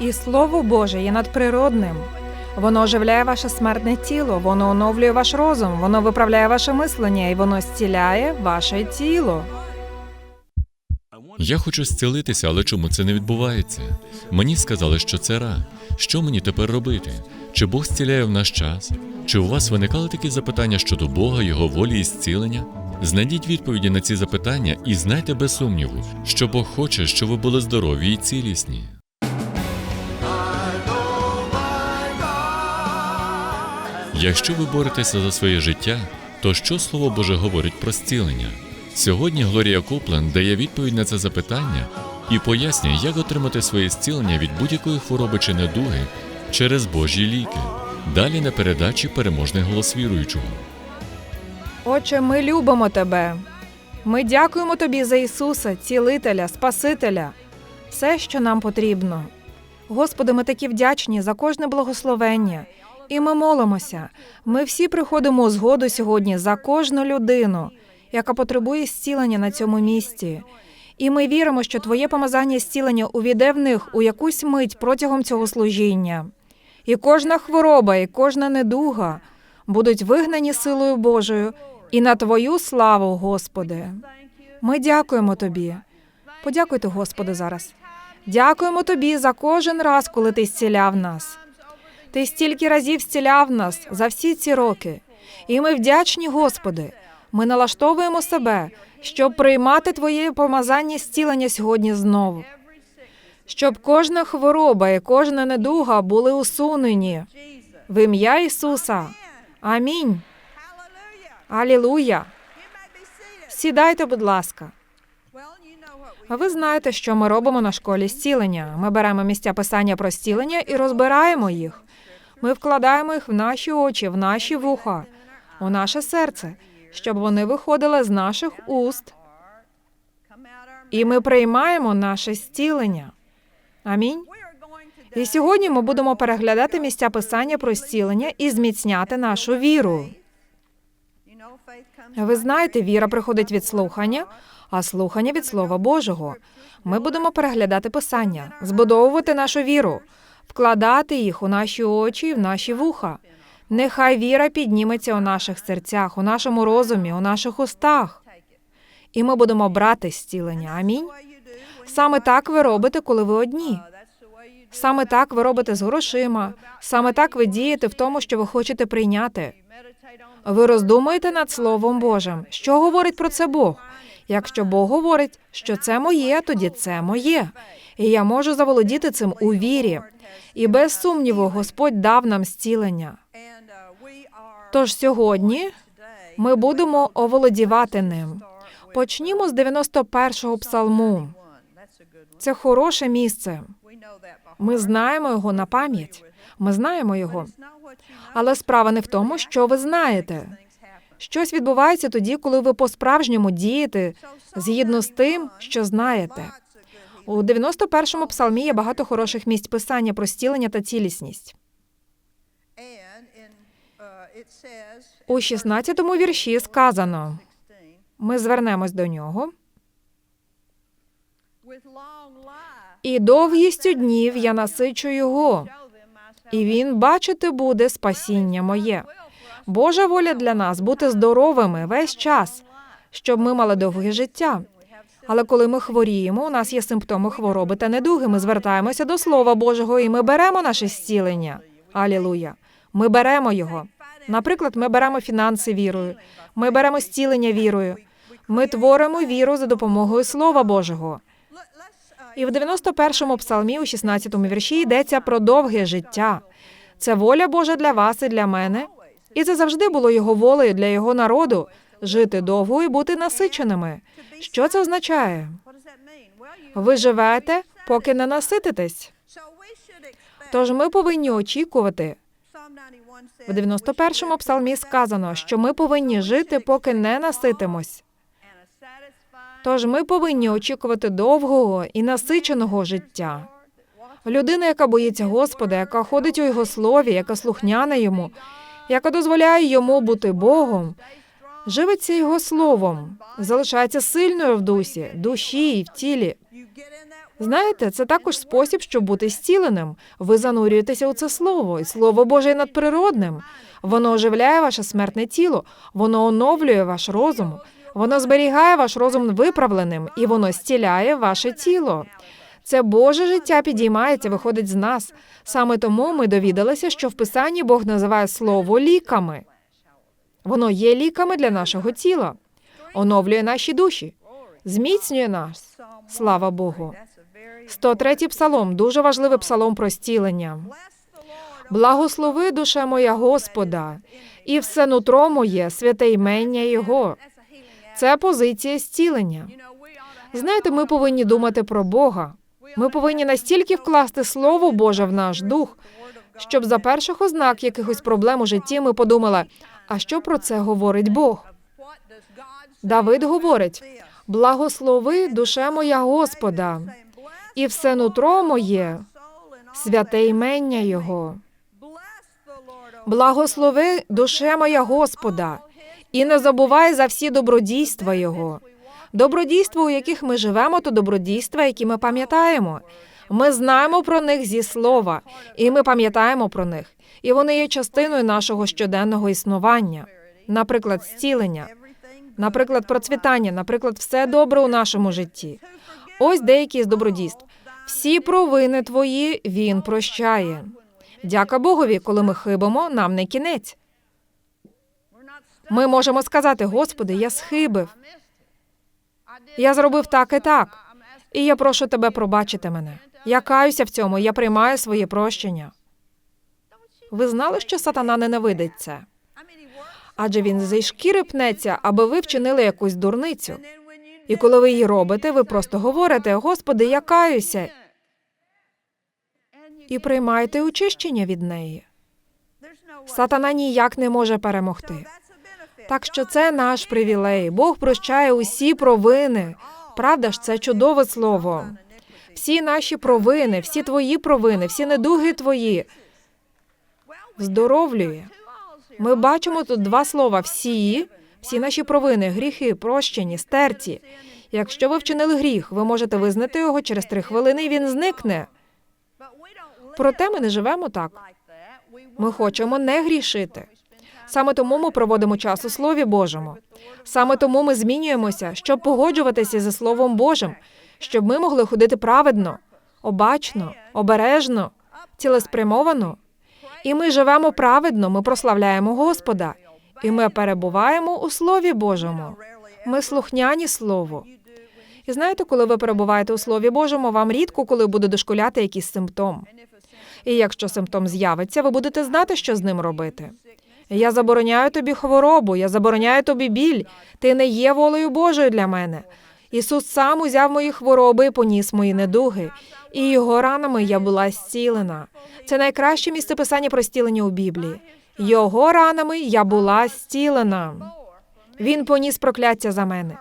І Слово Боже є надприродним. Воно оживляє ваше смертне тіло, воно оновлює ваш розум, воно виправляє ваше мислення і воно зціляє ваше тіло. Я хочу зцілитися, але чому це не відбувається? Мені сказали, що це рак. Що мені тепер робити? Чи Бог зціляє в наш час? Чи у вас виникали такі запитання щодо Бога, Його волі і зцілення? Знайдіть відповіді на ці запитання і знайте без сумніву, що Бог хоче, щоб ви були здорові і цілісні. Якщо ви боретеся за своє життя, то що Слово Боже говорить про зцілення? Сьогодні Глорія Копленд дає відповідь на це запитання і пояснює, як отримати своє зцілення від будь-якої хвороби чи недуги через Божі ліки. Далі на передачі переможний голос віруючого. Отче, ми любимо тебе. Ми дякуємо тобі за Ісуса, цілителя, Спасителя, все, що нам потрібно. Господи, ми такі вдячні за кожне благословення. І ми молимося. Ми всі приходимо згоду сьогодні за кожну людину, яка потребує зцілення на цьому місці. І ми віримо, що Твоє помазання зцілення увійде в них у якусь мить протягом цього служіння. І кожна хвороба, і кожна недуга будуть вигнані силою Божою і на Твою славу, Господи. Ми дякуємо Тобі. Подякуйте, Господи, зараз. Дякуємо Тобі за кожен раз, коли Ти зціляв нас. Ти стільки разів зціляв нас за всі ці роки. І ми вдячні, Господи. Ми налаштовуємо себе, щоб приймати Твоє помазання зцілення сьогодні знову. Щоб кожна хвороба і кожна недуга були усунені. В ім'я Ісуса. Амінь. Алілуя. Сідайте, будь ласка. Ви знаєте, що ми робимо на школі зцілення. Ми беремо місця писання про зцілення і розбираємо їх. Ми вкладаємо їх в наші очі, в наші вуха, у наше серце, щоб вони виходили з наших уст, і ми приймаємо наше зцілення. Амінь. І сьогодні ми будемо переглядати місця писання про зцілення і зміцняти нашу віру. Ви знаєте, віра приходить від слухання, а слухання від Слова Божого. Ми будемо переглядати писання, збудовувати нашу віру, вкладати їх у наші очі і в наші вуха. Нехай віра підніметься у наших серцях, у нашому розумі, у наших устах. І ми будемо брати зцілення. Амінь. Саме так ви робите, коли ви одні. Саме так ви робите з грошима. Саме так ви дієте в тому, що ви хочете прийняти. Ви роздумуєте над Словом Божим. Що говорить про це Бог? Якщо Бог говорить, що це моє, тоді це моє. І я можу заволодіти цим у вірі. І без сумніву Господь дав нам зцілення. Тож сьогодні ми будемо оволодівати ним. Почнімо з 91-го псалму. Це хороше місце. Ми знаємо його на пам'ять. Ми знаємо його. Але справа не в тому, що ви знаєте. Щось відбувається тоді, коли ви по-справжньому дієте згідно з тим, що знаєте. У 91-му псалмі є багато хороших місць писання про стілення та цілісність. У 16-му вірші сказано: ми звернемось до нього. І довгістю днів я насичу його, і він бачити буде спасіння моє. Божа воля для нас бути здоровими весь час, щоб ми мали довге життя. Але коли ми хворіємо, у нас є симптоми хвороби та недуги. Ми звертаємося до Слова Божого і ми беремо наше зцілення. Алілуя. Ми беремо його. Наприклад, ми беремо фінанси вірою, ми беремо зцілення вірою. Ми творимо віру за допомогою Слова Божого. І в 91-му псалмі, у 16-му вірші, йдеться про довге життя. Це воля Божа для вас і для мене. І це завжди було його волею для його народу жити довго і бути насиченими. Що це означає? Ви живете, поки не насититесь. Тож ми повинні очікувати. В 91-му псалмі сказано, що ми повинні жити, поки не наситимось. Тож ми повинні очікувати довгого і насиченого життя. Людина, яка боїться Господа, яка ходить у його слові, яка слухняна йому, яка дозволяє йому бути Богом, живиться його словом, залишається сильною в дусі, душі і в тілі. Знаєте, це також спосіб, щоб бути зціленим. Ви занурюєтеся у це слово, і слово Боже є надприродним. Воно оживляє ваше смертне тіло, воно оновлює ваш розум, воно зберігає ваш розум виправленим і воно зціляє ваше тіло. Це Боже життя підіймається, виходить з нас. Саме тому ми довідалися, що в Писанні Бог називає слово ліками. Воно є ліками для нашого тіла, оновлює наші душі, зміцнює нас. Слава Богу. 103-й псалом дуже важливий псалом про зцілення. Благослови душа моя Господа, і все нутро моє, святе ймення Його. Це позиція зцілення. Знаєте, ми повинні думати про Бога. Ми повинні настільки вкласти Слово Боже в наш дух, щоб за перших ознак якихось проблем у житті ми подумали, а що про це говорить Бог? Давид говорить: благослови душе моя Господа, і все нутро моє, святе ймення Його. Благослови душе моя Господа, і не забувай за всі добродійства Його. Добродійства, у яких ми живемо, то добродійства, які ми пам'ятаємо. Ми знаємо про них зі слова, і ми пам'ятаємо про них. І вони є частиною нашого щоденного існування. Наприклад, зцілення, наприклад, процвітання, наприклад, все добре у нашому житті. Ось деякі з добродійств. Всі провини твої він прощає. Дяка Богові, коли ми хибимо, нам не кінець. Ми можемо сказати, Господи, я схибив. Я зробив так і так. І я прошу тебе пробачити мене. Я каюся в цьому, я приймаю своє прощення. Ви знали, що сатана ненавидить це? Адже він зі шкіри пнеться, аби ви вчинили якусь дурницю. І коли ви її робите, ви просто говорите: Господи, я каюся, і приймаєте очищення від неї. Сатана ніяк не може перемогти. Так що це наш привілей. Бог прощає усі провини. Правда ж, це чудове слово. Всі наші провини, всі твої провини, всі недуги твої здоровлює. Ми бачимо тут два слова: всі, всі наші провини, гріхи, прощені, стерті. Якщо ви вчинили гріх, ви можете визнати його через три хвилини, і він зникне. Проте ми не живемо так. Ми хочемо не грішити. Саме тому ми проводимо час у Слові Божому. Саме тому ми змінюємося, щоб погоджуватися зі Словом Божим, щоб ми могли ходити праведно, обачно, обережно, цілеспрямовано. І ми живемо праведно, ми прославляємо Господа, і ми перебуваємо у Слові Божому. Ми слухняні Слову. І знаєте, коли ви перебуваєте у Слові Божому, вам рідко коли буде дошкуляти якийсь симптом. І якщо симптом з'явиться, ви будете знати, що з ним робити. Я забороняю тобі хворобу, я забороняю тобі біль. Ти не є волею Божою для мене. Ісус сам узяв мої хвороби і поніс мої недуги, і його ранами я була зцілена. Це найкраще місце писання про зцілення у Біблії. Його ранами я була зцілена. Він поніс прокляття за мене.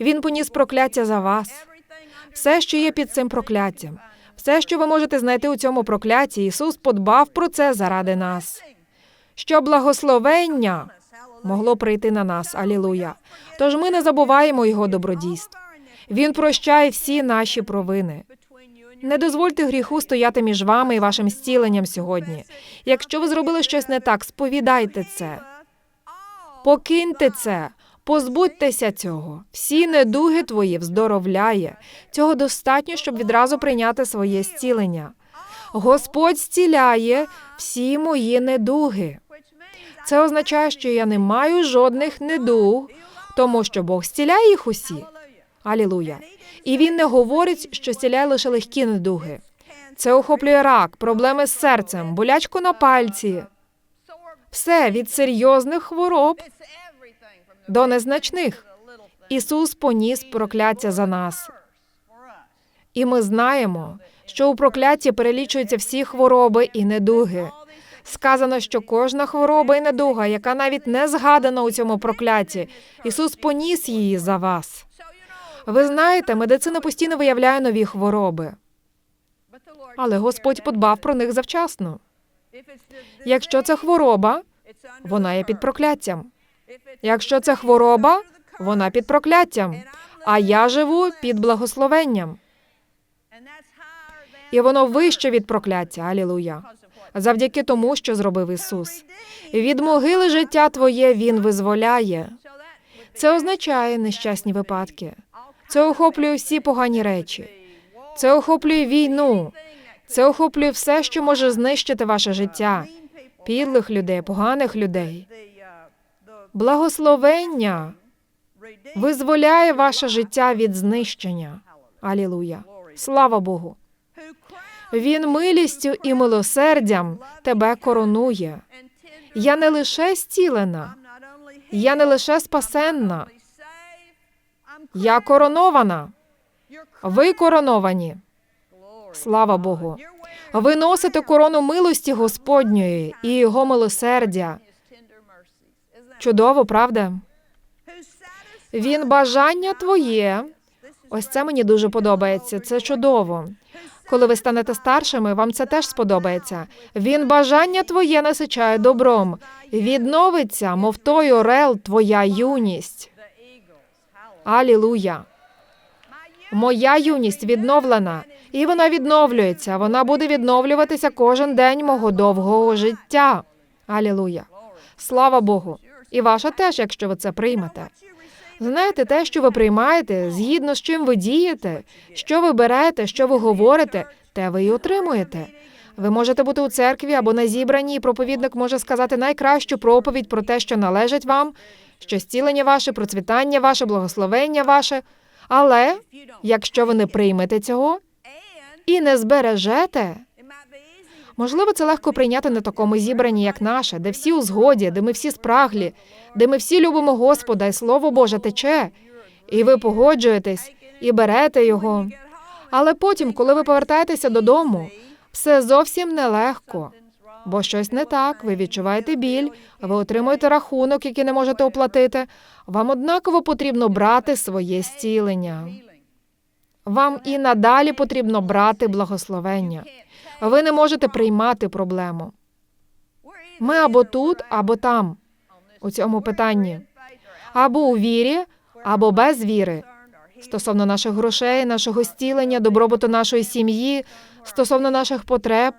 Він поніс прокляття за вас. Все, що є під цим прокляттям, все, що ви можете знайти у цьому прокляті, Ісус подбав про це заради нас. Що благословення могло прийти на нас. Алілуя. Тож ми не забуваємо його добродійств. Він прощає всі наші провини. Не дозвольте гріху стояти між вами і вашим зціленням сьогодні. Якщо ви зробили щось не так, сповідайте це. Покиньте це, позбудьтеся цього. Всі недуги твої вздоровляє. Цього достатньо, щоб відразу прийняти своє зцілення. Господь зціляє всі мої недуги. Це означає, що я не маю жодних недуг, тому що Бог зціляє їх усі. Алілуя. І він не говорить, що зціляє лише легкі недуги. Це охоплює рак, проблеми з серцем, болячку на пальці. Все від серйозних хвороб до незначних. Ісус поніс прокляття за нас. І ми знаємо, що у прокляті перелічуються всі хвороби і недуги. Сказано, що кожна хвороба і недуга, яка навіть не згадана у цьому прокляті, Ісус поніс її за вас. Ви знаєте, медицина постійно виявляє нові хвороби, але Господь подбав про них завчасно. Якщо це хвороба, вона є під прокляттям. Якщо це хвороба, вона під прокляттям. А я живу під благословенням. і воно вище від прокляття. Алілуя. Завдяки тому, що зробив Ісус. Від могили життя твоє Він визволяє. Це означає нещасні випадки. Це охоплює всі погані речі. Це охоплює війну. Це охоплює все, що може знищити ваше життя, підлих людей, поганих людей. Благословення визволяє ваше життя від знищення. Алілуя. Слава Богу. Він милістю і милосердям тебе коронує. Я не лише зцілена, я не лише спасенна, я коронована. Ви короновані. Слава Богу. Ви носите корону милості Господньої і його милосердя. Чудово, правда? Він бажання твоє. Ось це мені дуже подобається. Це чудово. Коли ви станете старшими, вам це теж сподобається. Він бажання твоє насичає добром. Відновиться, мов той орел, твоя юність. Алілуя. Моя юність відновлена, і вона відновлюється. Вона буде відновлюватися кожен день мого довгого життя. Алілуя. Слава Богу. І ваша теж, якщо ви це приймете. Знаєте, те, що ви приймаєте, згідно з чим ви дієте, що ви берете, що ви говорите, те ви й отримуєте. Ви можете бути у церкві або на зібранні, і проповідник може сказати найкращу проповідь про те, що належить вам, що зцілення ваше, процвітання ваше, благословення ваше. Але якщо ви не приймете цього і не збережете, можливо, це легко прийняти на такому зібранні, як наше, де всі у згоді, де ми всі спраглі, де ми всі любимо Господа, і Слово Боже тече, і ви погоджуєтесь і берете його. Але потім, коли ви повертаєтеся додому, все зовсім нелегко. Бо щось не так, ви відчуваєте біль, ви отримуєте рахунок, який не можете оплатити. Вам однаково потрібно брати своє зцілення. Вам і надалі потрібно брати благословення. Ви не можете приймати проблему. Ми або тут, або там, у цьому питанні, або у вірі, або без віри. Стосовно наших грошей, нашого зцілення, добробуту нашої сім'ї, стосовно наших потреб.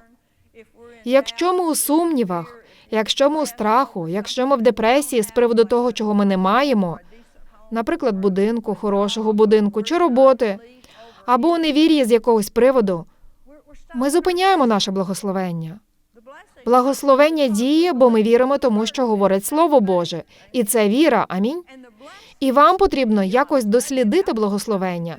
Якщо ми у сумнівах, якщо ми у страху, якщо ми в депресії з приводу того, чого ми не маємо, наприклад, будинку, хорошого будинку чи роботи, або у невір'ї з якогось приводу, ми зупиняємо наше благословення. Благословення діє, бо ми віримо тому, що говорить Слово Боже, і це віра. Амінь. І вам потрібно якось дослідити благословення.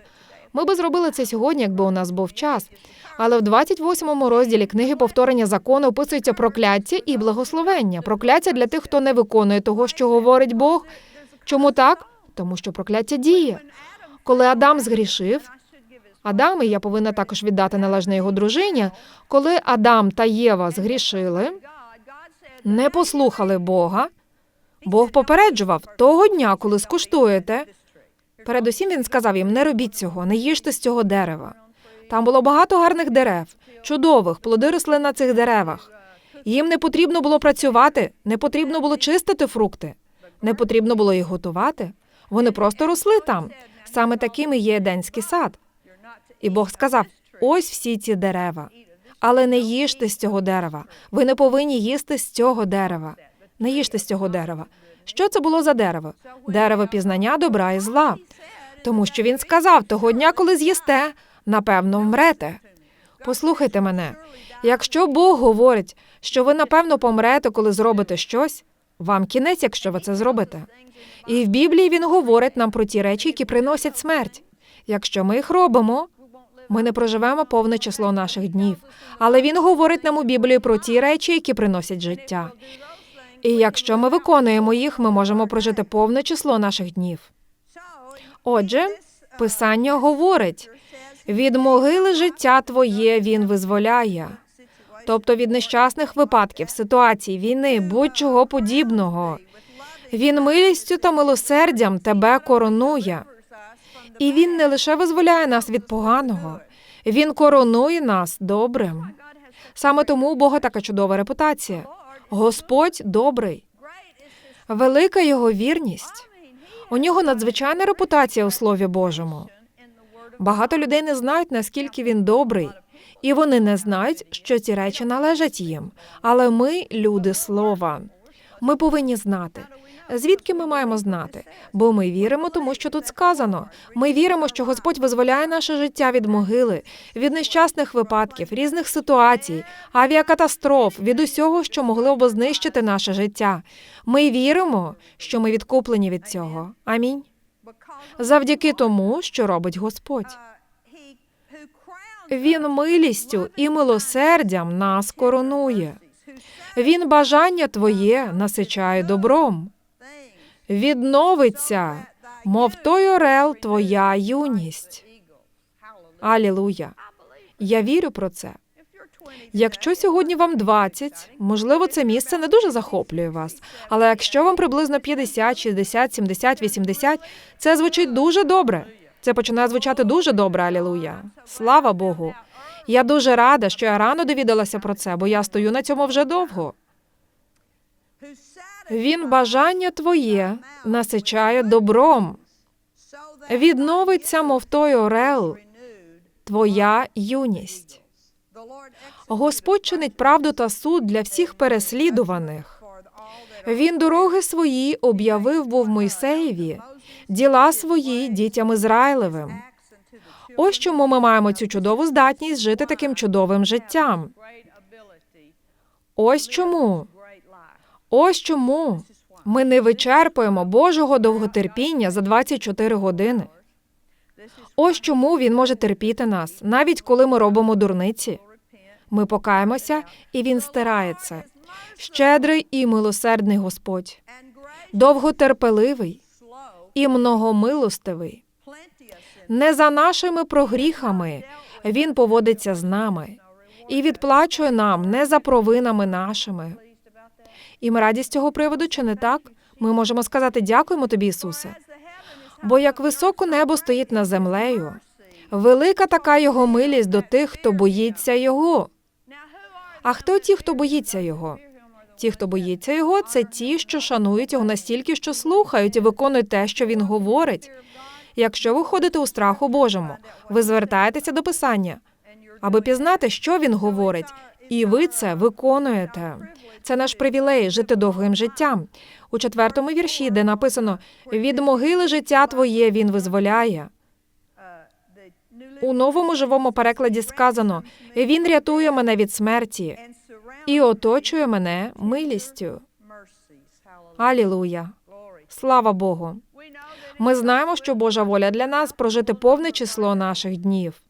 Ми би зробили це сьогодні, якби у нас був час. Але в 28-му розділі книги повторення закону описується прокляття і благословення. Прокляття для тих, хто не виконує того, що говорить Бог. Чому так? Тому що прокляття діє. Коли Адам згрішив, Адам, і я повинна також віддати належне його дружині, коли Адам та Єва згрішили, не послухали Бога, Бог попереджував того дня, коли скуштуєте. Передусім він сказав їм: не робіть цього, не їжте з цього дерева. Там було багато гарних дерев, чудових, плоди росли на цих деревах. Їм не потрібно було працювати, не потрібно було чистити фрукти, не потрібно було їх готувати. Вони просто росли там. Саме таким і є Еденський сад. І Бог сказав: ось всі ці дерева. Але не їжте з цього дерева. Ви не повинні їсти з цього дерева. Не їжте з цього дерева. Що це було за дерево? Дерево пізнання добра і зла. Тому що він сказав того дня, коли з'їсте, напевно, вмрете. Послухайте мене. Якщо Бог говорить, що ви напевно помрете, коли зробите щось, вам кінець, якщо ви це зробите. І в Біблії він говорить нам про ті речі, які приносять смерть. Якщо ми їх робимо, ми не проживемо повне число наших днів. Але він говорить нам у Біблії про ті речі, які приносять життя. І якщо ми виконуємо їх, ми можемо прожити повне число наших днів. Отже, Писання говорить: від могили життя твоє він визволяє, тобто від нещасних випадків, ситуацій, війни, будь-чого подібного. Він милістю та милосердям тебе коронує. І він не лише визволяє нас від поганого, він коронує нас добрим. Саме тому у Бога така чудова репутація. Господь добрий, велика його вірність. У нього надзвичайна репутація у Слові Божому. Багато людей не знають, наскільки він добрий, і вони не знають, що ці речі належать їм. Але ми люди слова. Ми повинні знати. Звідки ми маємо знати? Бо ми віримо, тому що тут сказано. Ми віримо, що Господь визволяє наше життя від могили, від нещасних випадків, різних ситуацій, авіакатастроф, від усього, що могло б знищити наше життя. Ми віримо, що ми відкуплені від цього. Амінь. Завдяки тому, що робить Господь. Він милістю і милосердям нас коронує. Він бажання твоє насичає добром. Відновиться, мов той орел, твоя юність. Алілуя. Я вірю про це. Якщо сьогодні вам 20, можливо, це місце не дуже захоплює вас. Але якщо вам приблизно 50, 60, 70, 80, це звучить дуже добре. Це починає звучати дуже добре, алілуя. Слава Богу. Я дуже рада, що я рано довідалася про це, бо я стою на цьому вже довго. Він бажання твоє насичає добром. Відновиться, мов той орел, твоя юність. Господь чинить правду та суд для всіх переслідуваних. Він дороги свої об'явив був Мойсеєві, діла свої дітям Ізраїлевим. Ось чому ми маємо цю чудову здатність жити таким чудовим життям. Ось чому. Ось чому ми не вичерпуємо Божого довготерпіння за 24 години. Ось чому він може терпіти нас, навіть коли ми робимо дурниці. Ми покаємося, і він стирає це. Щедрий і милосердний Господь, довготерпеливий і многомилостивий. Не за нашими прогріхами він поводиться з нами і відплачує нам не за провинами нашими. І ми раді з цього приводу, чи не так? Ми можемо сказати дякуємо тобі, Ісусе. Бо як високо небо стоїть над землею, велика така його милість до тих, хто боїться його. А хто ті, хто боїться його? Ті, хто боїться його, це ті, що шанують його настільки, що слухають і виконують те, що він говорить. Якщо ви ходите у страху Божому, ви звертаєтеся до Писання, аби пізнати, що він говорить, і ви це виконуєте. Це наш привілей жити довгим життям. У четвертому вірші, де написано від могили життя твоє він визволяє. У новому живому перекладі сказано Він рятує мене від смерті і оточує мене милістю. Алілуя! Слава Богу! Ми знаємо, що Божа воля для нас прожити повне число наших днів.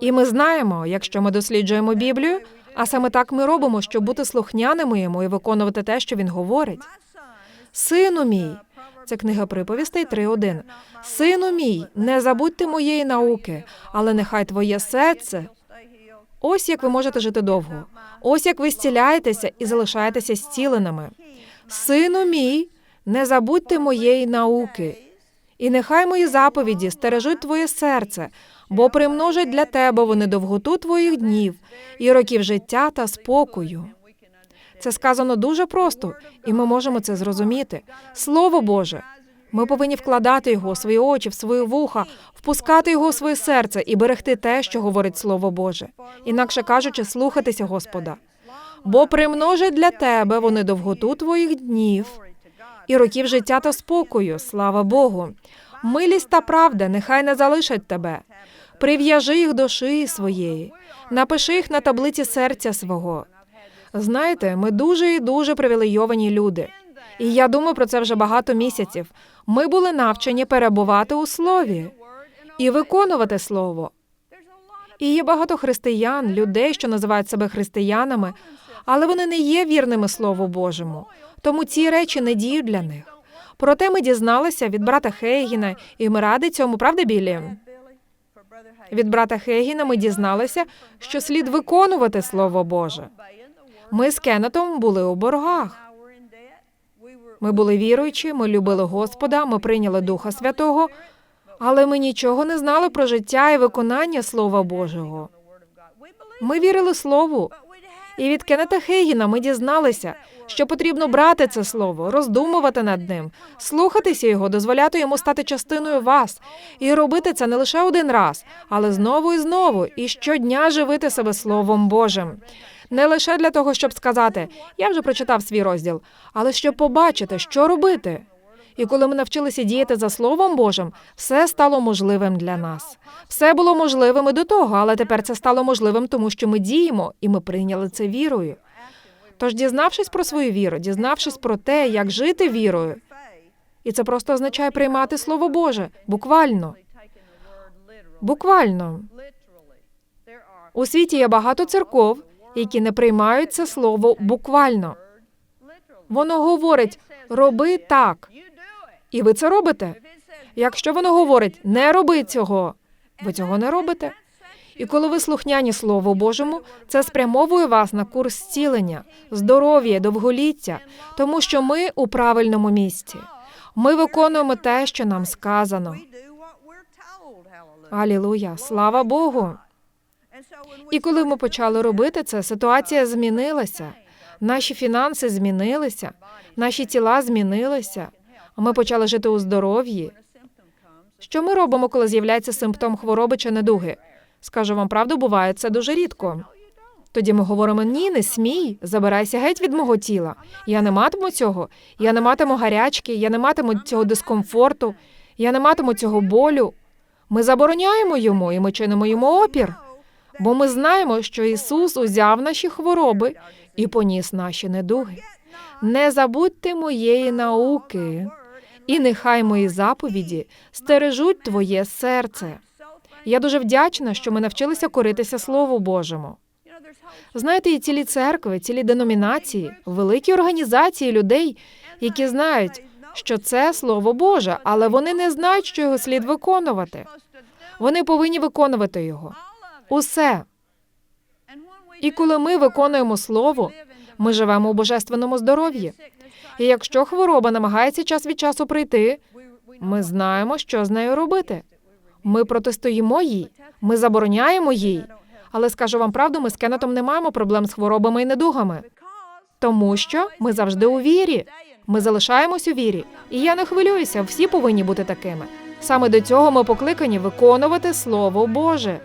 І ми знаємо, якщо ми досліджуємо Біблію, а саме так ми робимо, щоб бути слухняними йому і виконувати те, що він говорить. Сину мій, це книга приповістей 3.1. Сину мій, не забудьте моєї науки, але нехай твоє серце. Ось як ви можете жити довго. Ось як ви зціляєтеся і залишаєтеся зціленими. Сину мій, не забудьте моєї науки, і нехай мої заповіді стережуть твоє серце, бо примножать для тебе вони довготу твоїх днів і років життя та спокою. Це сказано дуже просто, і ми можемо це зрозуміти. Слово Боже. Ми повинні вкладати його у свої очі, в свої вуха, впускати його у своє серце і берегти те, що говорить Слово Боже. Інакше кажучи, слухатися Господа. Бо примножать для тебе вони довготу твоїх днів і років життя та спокою. Слава Богу. Милість та правда нехай не залишать тебе. Прив'яжи їх до шиї своєї, напиши їх на таблиці серця свого. Знаєте, ми дуже і дуже привілейовані люди. І я думаю про це вже багато місяців. Ми були навчені перебувати у слові і виконувати слово. І є багато християн, людей, що називають себе християнами, але вони не є вірними Слову Божому. Тому ці речі не діють для них. Проте ми дізналися від брата Хейгіна, і ми раді цьому, правда, Білі? Від брата Хегіна ми дізналися, що слід виконувати Слово Боже. Ми з Кеннетом були у боргах. Ми були віруючі, ми любили Господа, ми прийняли Духа Святого, але ми нічого не знали про життя і виконання Слова Божого. Ми вірили Слову, І від Кеннета Хейгіна ми дізналися, що потрібно брати це слово, роздумувати над ним, слухатися його, дозволяти йому стати частиною вас, і робити це не лише один раз, але знову і знову, і щодня живити себе Словом Божим. Не лише для того, щоб сказати, я вже прочитав свій розділ, але щоб побачити, що робити. І коли ми навчилися діяти за Словом Божим, все стало можливим для нас. Все було можливим і до того, але тепер це стало можливим, тому що ми діємо, і ми прийняли це вірою. Тож, дізнавшись про свою віру, дізнавшись про те, як жити вірою, і це просто означає приймати Слово Боже, буквально. Буквально. У світі є багато церков, які не приймають це слово буквально. Воно говорить роби так, і ви це робите. Якщо воно говорить не роби цього, ви цього не робите. І коли ви слухняні Слову Божому, це спрямовує вас на курс зцілення, здоров'я, довголіття, тому що ми у правильному місці. Ми виконуємо те, що нам сказано. Алілуя, слава Богу! І коли ми почали робити це, ситуація змінилася. Наші фінанси змінилися, наші тіла змінилися. Ми почали жити у здоров'ї. Що ми робимо, коли з'являється симптом хвороби чи недуги? Скажу вам правду, буває це дуже рідко. Тоді ми говоримо: ні, не смій, забирайся геть від мого тіла. Я не матиму цього, я не матиму гарячки, я не матиму цього дискомфорту, я не матиму цього болю. Ми забороняємо йому і ми чинимо йому опір. Бо ми знаємо, що Ісус узяв наші хвороби і поніс наші недуги. Не забудьте моєї науки, і нехай мої заповіді стережуть твоє серце. Я дуже вдячна, що ми навчилися коритися Слову Божому. Знаєте, і цілі церкви, цілі деномінації, великі організації людей, які знають, що це Слово Боже, але вони не знають, що його слід виконувати. Вони повинні виконувати його. Усе. І коли ми виконуємо слово, ми живемо у божественному здоров'ї. І якщо хвороба намагається час від часу прийти, ми знаємо, що з нею робити. Ми протистоїмо їй, ми забороняємо їй. Але скажу вам правду, ми з Кеннетом не маємо проблем з хворобами і недугами, тому що ми завжди у вірі. Ми залишаємось у вірі. І я не хвилююся, всі повинні бути такими. Саме до цього ми покликані виконувати Слово Боже.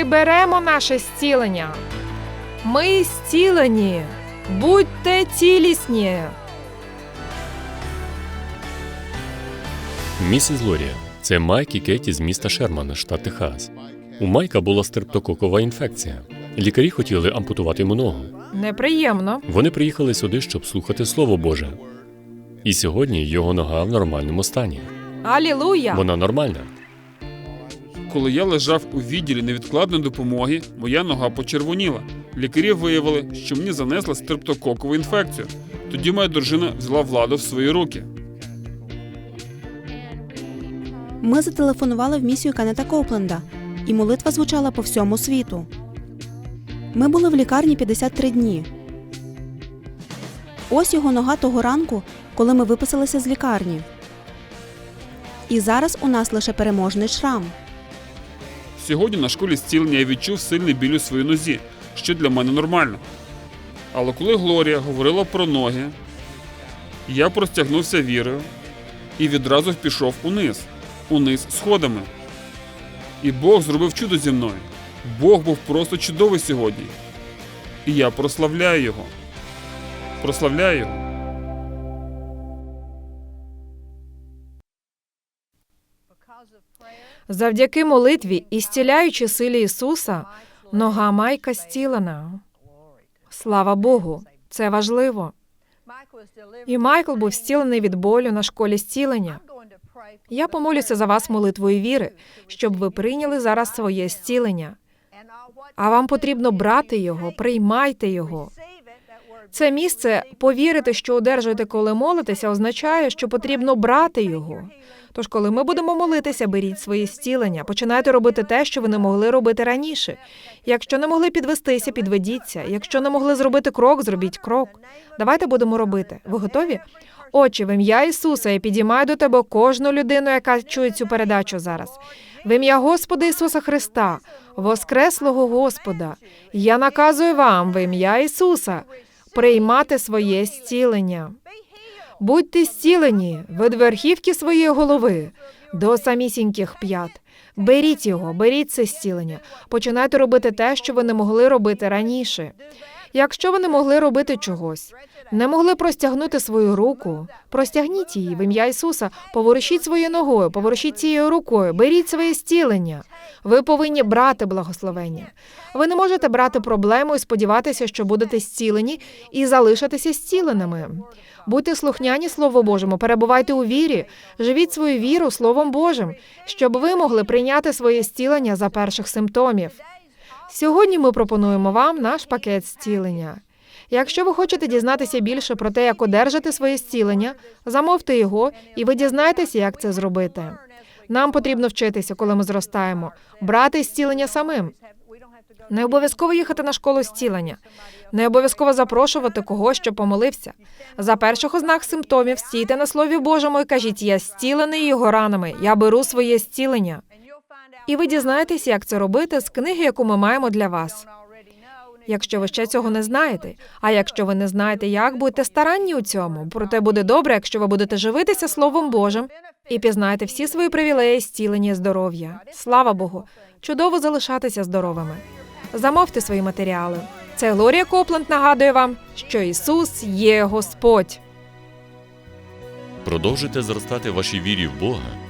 Ми беремо наше зцілення. Ми зцілені. Будьте цілісні. Місіс Лорія, це Майк і Кеті з міста Шермана, штат Техас. У Майка була стрептококова інфекція. Лікарі хотіли ампутувати йому ногу. Неприємно. Вони приїхали сюди, щоб слухати Слово Боже. І сьогодні його нога в нормальному стані. Алілуя! Вона нормальна. Коли я лежав у відділі невідкладної допомоги, моя нога почервоніла. Лікарі виявили, що мені занесли стрептококову інфекцію. Тоді моя дружина взяла владу в свої руки. Ми зателефонували в місію Канета Копленда, і молитва звучала по всьому світу. Ми були в лікарні 53 дні. Ось його нога того ранку, коли ми виписалися з лікарні. І зараз у нас лише переможний шрам. Сьогодні на школі зцілення я відчув сильний біль у своїй нозі, що для мене нормально. Але коли Глорія говорила про ноги, я простягнувся вірою і відразу пішов униз, униз сходами. І Бог зробив чудо зі мною. Бог був просто чудовий сьогодні. І я прославляю його. Прославляю його. Завдяки молитві і зціляючи силі Ісуса, нога Майка зцілена. Слава Богу, це важливо. І Майкл був зцілений від болю на школі зцілення. Я помолюся за вас молитвою віри, щоб ви прийняли зараз своє зцілення. А вам потрібно брати його, приймайте його. Це місце повірити, що одержуєте, коли молитеся, означає, що потрібно брати його. Тож, коли ми будемо молитися, беріть свої зцілення, починайте робити те, що ви не могли робити раніше. Якщо не могли підвестися, підведіться. Якщо не могли зробити крок, зробіть крок. Давайте будемо робити. Ви готові? Отче, в ім'я Ісуса я підіймаю до тебе кожну людину, яка чує цю передачу зараз. В ім'я Господа Ісуса Христа, Воскреслого Господа, я наказую вам в ім'я Ісуса приймати своє зцілення. Будьте зцілені від верхівки своєї голови до самісіньких п'ят. Беріть його, беріть це зцілення. Починайте робити те, що ви не могли робити раніше. Якщо ви не могли робити чогось, не могли простягнути свою руку, простягніть її в ім'я Ісуса, поворушіть своєю ногою, поворушіть цією рукою, беріть своє зцілення. Ви повинні брати благословення. Ви не можете брати проблему і сподіватися, що будете зцілені, і залишитися зціленими. Будьте слухняні Слову Божому, перебувайте у вірі, живіть свою віру Словом Божим, щоб ви могли прийняти своє зцілення за перших симптомів. Сьогодні ми пропонуємо вам наш пакет зцілення. Якщо ви хочете дізнатися більше про те, як одержати своє зцілення, замовте його, і ви дізнаєтеся, як це зробити. Нам потрібно вчитися, коли ми зростаємо, брати зцілення самим. Не обов'язково їхати на школу зцілення, не обов'язково запрошувати когось, що помолився. За перших ознак симптомів стійте на слові Божому і кажіть: я зцілений його ранами, я беру своє зцілення. І ви дізнаєтесь, як це робити з книги, яку ми маємо для вас. Якщо ви ще цього не знаєте, а якщо ви не знаєте, як будьте старанні у цьому, проте буде добре, якщо ви будете живитися Словом Божим і пізнаєте всі свої привілеї, зцілення здоров'я. Слава Богу! Чудово залишатися здоровими. Замовте свої матеріали. Це Глорія Копленд нагадує вам, що Ісус є Господь. Продовжуйте зростати в вашій вірі в Бога